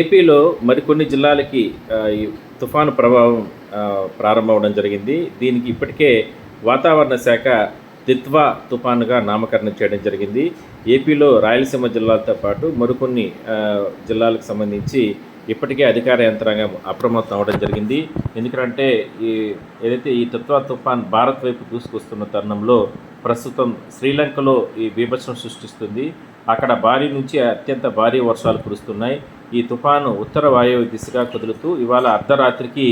ఏపీలో మరికొన్ని జిల్లాలకి ఈ తుఫాను ప్రభావం ప్రారంభం ప్రారంభమవడం జరిగింది. దీనికి ఇప్పటికే వాతావరణ శాఖ తిత్వా తుఫానుగా నామకరణం చేయడం జరిగింది. ఏపీలో రాయలసీమ జిల్లాలతో పాటు మరికొన్ని జిల్లాలకు సంబంధించి ఇప్పటికే అధికార యంత్రాంగం అప్రమత్తం అవడం జరిగింది. ఎందుకంటే ఈ ఏదైతే ఈ తిత్వా తుఫాన్ భారత్ వైపు దూసుకొస్తున్న తరుణంలో ప్రస్తుతం శ్రీలంకలో ఈ బీభత్సం సృష్టిస్తుంది. అక్కడ భారీ నుంచి అత్యంత భారీ వర్షాలు కురుస్తున్నాయి. ఈ తుఫాను ఉత్తర వాయువ్య దిశగా కదులుతూ ఇవాళ అర్ధరాత్రికి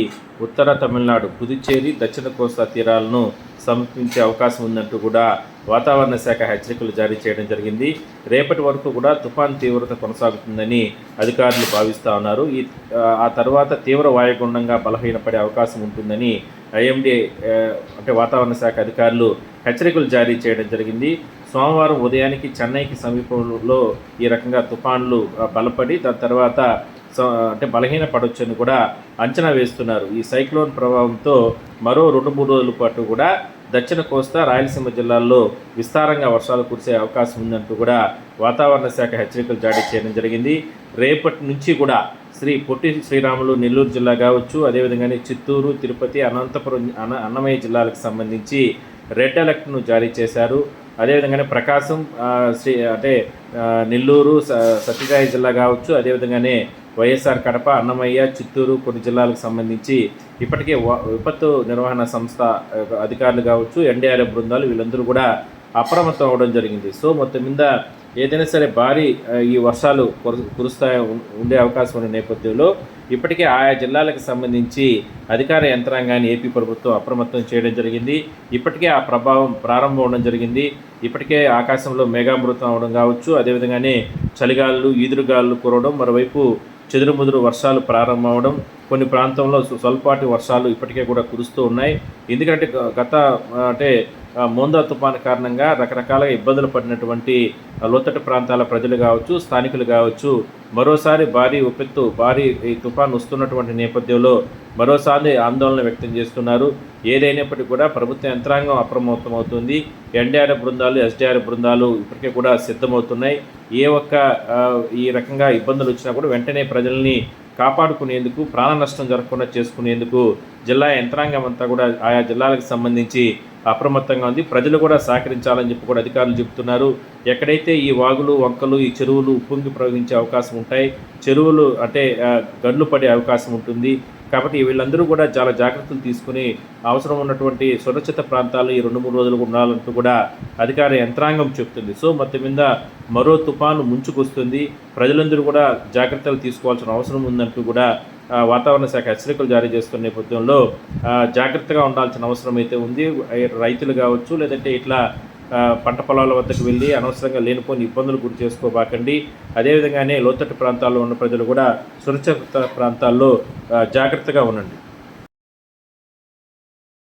ఉత్తర తమిళనాడు పుదుచ్చేరి దక్షిణ కోస్తా తీరాలను సమీపించే అవకాశం ఉందంటూ కూడా వాతావరణ శాఖ హెచ్చరికలు జారీ చేయడం జరిగింది. రేపటి వరకు కూడా తుఫాన్ తీవ్రత కొనసాగుతుందని అధికారులు భావిస్తూ ఉన్నారు. ఈ ఆ తర్వాత తీవ్ర వాయుగుండంగా బలహీనపడే అవకాశం ఉంటుందని ఐఎండీ అంటే వాతావరణ శాఖ అధికారులు హెచ్చరికలు జారీ చేయడం జరిగింది. సోమవారం ఉదయానికి చెన్నైకి సమీపంలో ఈ రకంగా తుఫాన్లు బలపడి దాని తర్వాత అంటే బలహీన పడవచ్చని కూడా అంచనా వేస్తున్నారు. ఈ సైక్లోన్ ప్రభావంతో మరో రెండు మూడు రోజుల పాటు కూడా దక్షిణ కోస్తా రాయలసీమ జిల్లాల్లో విస్తారంగా వర్షాలు కురిసే అవకాశం ఉందంటూ కూడా వాతావరణ శాఖ హెచ్చరికలు జారీ చేయడం జరిగింది. రేపటి నుంచి కూడా శ్రీ పొట్టి శ్రీరాములు నెల్లూరు జిల్లా కావచ్చు అదేవిధంగానే చిత్తూరు తిరుపతి అనంతపురం అన్న అన్నమయ్య జిల్లాలకు సంబంధించి రెడ్ అలర్ట్ను జారీ చేశారు. అదేవిధంగానే ప్రకాశం శ్రీ అంటే నెల్లూరు స- సత్యసాయి జిల్లా కావచ్చు అదేవిధంగానే వైఎస్ఆర్ కడప అన్నమయ్య చిత్తూరు కొన్ని జిల్లాలకు సంబంధించి ఇప్పటికే వ- విపత్తు నిర్వహణ సంస్థ అధికారులు కావచ్చు ఎన్డీఆర్ఎఫ్ బృందాలు వీళ్ళందరూ కూడా అప్రమత్తం అవ్వడం జరిగింది. సో మొత్తం మీద ఏదైనా సరే భారీ ఈ వర్షాలు కురు- కురుస్తాయి ఉండే అవకాశం ఉన్న నేపథ్యంలో ఇప్పటికే ఆయా జిల్లాలకు సంబంధించి అధికార యంత్రాంగాన్ని ఏపీ ప్రభుత్వం అప్రమత్తం చేయడం జరిగింది. ఇప్పటికే ఆ ప్రభావం ప్రారంభం అవడం జరిగింది. ఇప్పటికే ఆకాశంలో మేఘామృతం అవడం కావచ్చు అదేవిధంగానే చలిగాలు ఈదురుగాలు కురవడం మరోవైపు చెదురుముదురు వర్షాలు ప్రారంభమవడం కొన్ని ప్రాంతంలో స్వల్పాటి వర్షాలు ఇప్పటికే కూడా కురుస్తూ ఉన్నాయి. ఎందుకంటే గత అంటే మోందా తుఫాను కారణంగా రకరకాలుగా ఇబ్బందులు పడినటువంటి లోతట్టు ప్రాంతాల ప్రజలు కావచ్చు స్థానికులు కావచ్చు మరోసారి భారీ ఉపెత్తు భారీ ఈ తుఫాను వస్తున్నటువంటి నేపథ్యంలో మరోసారి ఆందోళన వ్యక్తం చేస్తున్నారు. ఏదైనప్పటికీ కూడా ప్రభుత్వ యంత్రాంగం అప్రమత్తం అవుతుంది ఎన్డీఆర్ఎఫ్ బృందాలు ఎస్డీఆర్ఎఫ్ బృందాలు ఇప్పటికే కూడా సిద్ధమవుతున్నాయి. ఏ ఒక్క ఈ రకంగా ఇబ్బందులు వచ్చినా కూడా వెంటనే ప్రజల్ని కాపాడుకునేందుకు ప్రాణ నష్టం జరగకుండా చేసుకునేందుకు జిల్లా యంత్రాంగం అంతా కూడా ఆయా జిల్లాలకు సంబంధించి అప్రమత్తంగా ఉంది. ప్రజలు కూడా సహకరించాలని చెప్పి కూడా అధికారులు చెబుతున్నారు. ఎక్కడైతే ఈ వాగులు వంకలు ఈ చెరువులు ఉప్పొంగి ప్రవహించే అవకాశం ఉంటాయి చెరువులు అంటే గండ్లు గడ్లు పడే అవకాశం ఉంటుంది. కాబట్టి వీళ్ళందరూ కూడా చాలా జాగ్రత్తలు తీసుకుని అవసరం ఉన్నటువంటి సురక్షిత ప్రాంతాలు ఈ రెండు మూడు రోజులు ఉండాలంటూ కూడా అధికార యంత్రాంగం చెప్తుంది సో మొత్తం మీద మరో తుఫాను ముంచుకొస్తుంది. ప్రజలందరూ కూడా జాగ్రత్తలు తీసుకోవాల్సిన అవసరం ఉందంటూ కూడా వాతావరణ శాఖ హెచ్చరికలు జారీ చేస్తున్న నేపథ్యంలో జాగ్రత్తగా ఉండాల్సిన అవసరం అయితే ఉంది. రైతులు కావచ్చు లేదంటే ఇట్లా పంట పొలాల వద్దకు వెళ్ళి అనవసరంగా లేనిపోని ఇబ్బందులు గురి చేసుకోబాకండి. అదేవిధంగానే లోతట్టు ప్రాంతాల్లో ఉన్న ప్రజలు కూడా సురక్షిత ప్రాంతాల్లో జాగ్రత్తగా ఉండండి.